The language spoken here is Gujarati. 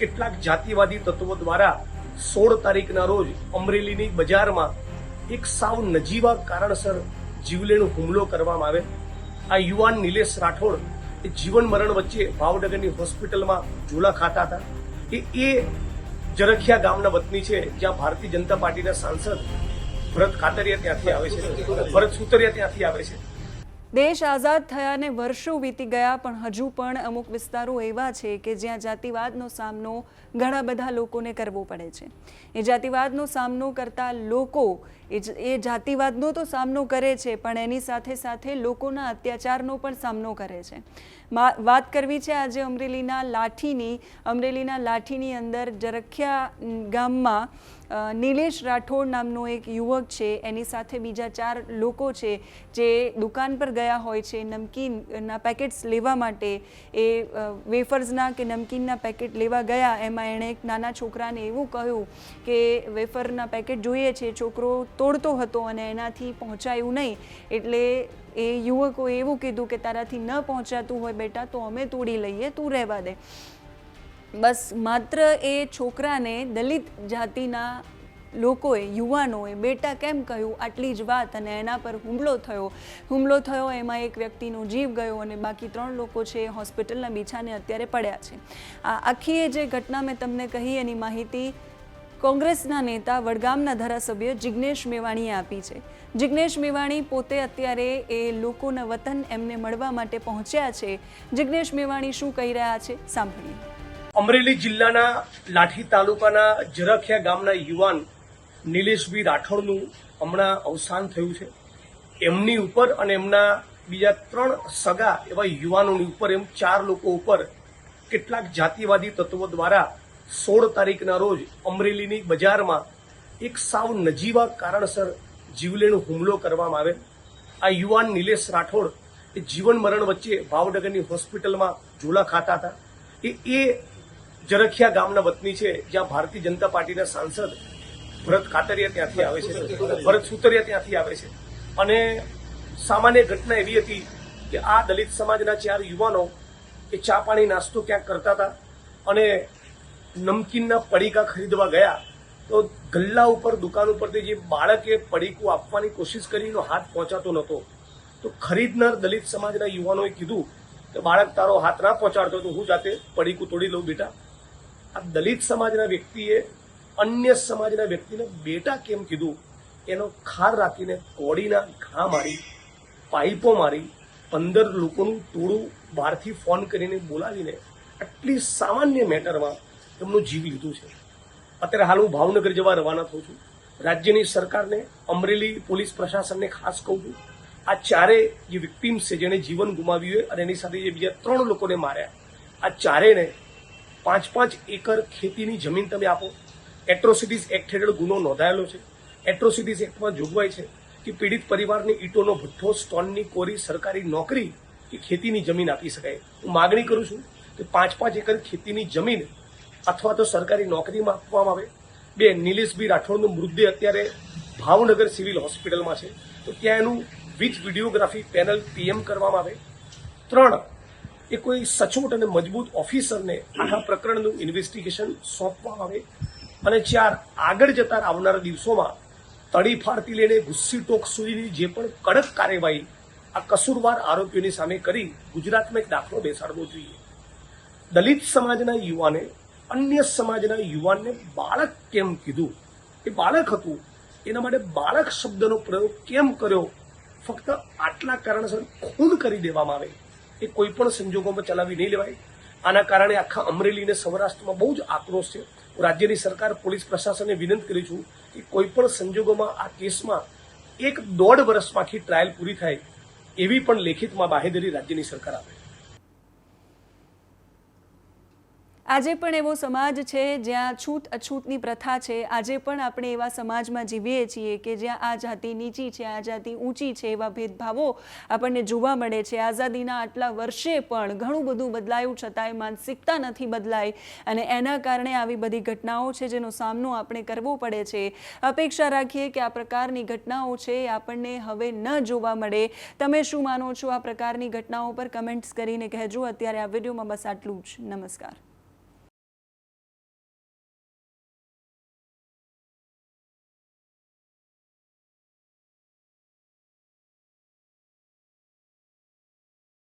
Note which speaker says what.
Speaker 1: કેટલાક જાતિવાદી તત્વો દ્વારા સોળ તારીખના રોજ અમરેલીની બજારમાં એક સાવ નજીવા કારણસર જીવલેણ હુમલો કરવામાં આવે. આ યુવાન નિલેશ રાઠોડ એ જીવન મરણ વચ્ચે ભાવનગરની હોસ્પિટલમાં ઝોલા ખાતા હતા. એ એ જરખિયા ગામના વતની છે, જ્યાં ભારતીય જનતા પાર્ટીના સાંસદ ભરત ખાતરિયા ત્યાંથી આવે છે. ભરત સુતરિયા ત્યાંથી આવે છે.
Speaker 2: દેશ આઝાદ થયાને વર્ષો વીતી ગયા, પણ હજુ પણ અમુક વિસ્તારો એવા છે કે જ્યાં જાતિવાદનો સામનો ઘણા બધા લોકોને કરવો પડે છે. એ જાતિવાદનો સામનો કરતા લોકો, એ જાતિવાદનો તો સામનો કરે છે, પણ એની સાથે સાથે લોકોના અત્યાચારનો પણ સામનો કરે છે. વાત કરવી છે આજે અમરેલીના લાઠીની અમરેલીના લાઠીની અંદર જરખિયા ગામમાં નિલેશ રાઠોડ નામનો એક યુવક છે, એની સાથે બીજા ચાર લોકો છે, જે દુકાન પર ગયા હોય છે, નમકીનના પેકેટ્સ લેવા માટે. એ વેફર્સના કે નમકીનના પેકેટ લેવા ગયા, એમાં એણે એક નાના છોકરાને એવું કહ્યું કે વેફરના પેકેટ જોઈએ છે, છોકરો તોડતો હતો અને એનાથી પહોંચાયું નહીં. એટલે એ યુવકોએ એવું કીધું કે તારાથી ન પહોંચાતું હોય બેટા, તો અમે તોડી લઈએ, તું રહેવા દે. બસ માત્ર એ છોકરાને દલિત જાતિના લોકોએ, યુવાનોએ, બેટા કેમ કહ્યું? આટલી જ વાત અને એના પર હુમલો થયો. હુમલો થયો, એમાં એક વ્યક્તિનો જીવ ગયો અને બાકી ત્રણ લોકો છે એ હોસ્પિટલના બીછાને અત્યારે પડ્યા છે. આ આખી એ જે ઘટના મેં તમને કહી એની માહિતી કોંગ્રેસના નેતા, વડગામના ધારાસભ્ય જિગ્નેશ મેવાણીએ આપી છે. જિગ્નેશ મેવાણી પોતે અત્યારે એ લોકોના વતન એમને મળવા માટે પહોંચ્યા છે. જિગ્નેશ મેવાણી શું કહી રહ્યા છે? સાંભળીએ.
Speaker 1: અમરેલી જિલ્લાના લાઠી તાલુકાના જરખિયા ગામના યુવાન નિલેશભાઈ રાઠોડનું હમણાં અવસાન થયું છે. એમની ઉપર અને એમના બીજા ત્રણ સગા એવા યુવાનોની ઉપર એમ ચાર લોકો ઉપર કેટલાક જાતિવાદી તત્વો દ્વારા સોળ તારીખના રોજ અમરેલીની બજારમાં એક સાવ નજીવા કારણસર જીવલેણ હુમલો કરવામાં આવે આ યુવાન નિલેશ રાઠોડ એ જીવન મરણ વચ્ચે ભાવનગરની હોસ્પિટલમાં ઝોલા ખાતા હતા. એ એ જરખિયા ગામના વતની છે, જ્યાં ભારતીય જનતા પાર્ટીના સાંસદ ભરત કાતરિયા ત્યાંથી આવે છે, ભરત સુતરિયા ત્યાંથી આવે છે. અને સામાન્ય ઘટના એવી હતી કે આ દલિત સમાજના ચાર યુવાનો એ ચા પાણી નાસ્તો ક્યાંક કરતા હતા અને નમકીનના પડીકા ખરીદવા ગયા. તો ગલ્લા ઉપર, દુકાન ઉપરથી જે બાળકે પડીકું આપવાની કોશિશ કરી હાથ પહોંચાતો નહોતો. તો ખરીદનાર દલિત સમાજના યુવાનોએ કીધું કે, બાળક, તારો હાથ ના પહોંચાડતો, તો હું જાતે પડીકું તોડી લઉં, બેટા. આ દલિત સમાજના વ્યક્તિએ અન્ય સમાજના વ્યક્તિને બેટા કેમ કીધું? એનો ખાર રાખીને કોડીના ઘા મારી, પાઇપો મારી, પંદર લોકોનું ટોળું બહારથી ફોન કરીને બોલાવીને આટલી સામાન્ય મેટરમાં એમનું જીવ લીધું છે. અત્યારે હાલ હું ભાવનગર જવા રવાના થઉં છું. રાજ્યની સરકારને અમરેલી પોલીસ પ્રશાસનને ખાસ કહું છું. આ ચારે જે વિક્ટીમ્સ છે જેણે જીવન ગુમાવ્યું અને એની સાથે જે બીજા ત્રણ લોકોને માર્યા, આ ચારેને પાંચ પાંચ એકર ખેતીની જમીન તમે આપો. એટ્રોસિટીઝ એક્ટ હેઠળ ગુનો નોંધાયેલો છે. એટ્રોસિટીઝ એક્ટમાં જોગવાઈ છે કે પીડિત પરિવારને ઈંટોનો ભઠ્ઠો સ્ટોનની કોરી સરકારી નોકરી કે ખેતીની જમીન આપી શકાય. હું માગણી કરું છું કે પાંચ પાંચ એકર ખેતીની જમીન અથવા તો સરકારી નોકરીમાં આપવામાં આવે. બે નિલેશભાઈ રાઠોડનું મૃતદેહ અત્યારે ભાવનગર સિવિલ હોસ્પિટલમાં છે. તો ત્યાં એનું વિથ વિડીયોગ્રાફી પેનલ પીએમ કરવામાં આવે. ત્રણ એ કોઈ સચોટ અને મજબૂત ઓફિસરને આખા પ્રકરણનું ઇન્વેસ્ટિગેશન સોંપવામાં આવે અને ચાર આગળ જતા આવનારા દિવસોમાં તડીફાડથી લઈને ગુસ્સી ટોક સુધીની જે પણ કડક કાર્યવાહી આ કસૂરવાર આરોપીઓની સામે કરી ગુજરાતમાં એક દાખલો બેસાડવો જોઈએ. દલિત સમાજના યુવાને, અન્ય સમાજના યુવાનને બાળક કેમ કીધું? એ બાળક હતું. એના માટે બાળક શબ્દનો પ્રયોગ કેમ કર્યો? ફક્ત આટલા કારણસર ખૂન કરી દેવામાં આવે. એ કોઈ પણ સંજોગોમાં ચલાવી નહીં લેવાય. આના કારણે આખા અમરેલી અને સૌરાષ્ટ્રમાં બહુ જ આક્રોશ છે. હું રાજ્યની સરકાર, પોલીસ પ્રશાસનને વિનંતી કરી છું કે કોઈ પણ સંજોગોમાં આ કેસમાં એક દોઢ વર્ષમાં ટ્રાયલ પૂરી થાય એવી પણ લેખિતમાં બાહેધરી રાજ્યની સરકાર આપે.
Speaker 2: આજે પણ એવો સમાજ છે જ્યાં છૂત અછૂતની પ્રથા છે. આજે પણ આપણે એવા સમાજમાં જીવીએ છીએ કે જ્યાં આ જાતિ નીચી છે, આ જાતિ ઊંચી છે એવા ભેદભાવો આપણને જોવા મળે છે. આઝાદીના આટલા વર્ષે પણ ઘણું બધું બદલાયું છતાંય, માનસિકતા નથી બદલાઈ અને એના કારણે આવી બધી ઘટનાઓ છે જેનો સામનો આપણે કરવો પડે છે. અપેક્ષા રાખીએ કે આ પ્રકારની ઘટનાઓ છે એ આપણને હવે ન જોવા મળે. તમે શું માનો છો આ પ્રકારની ઘટનાઓ પર? કમેન્ટ્સ કરીને કહેજો. અત્યારે આ વિડીયોમાં બસ આટલું જ. નમસ્કાર.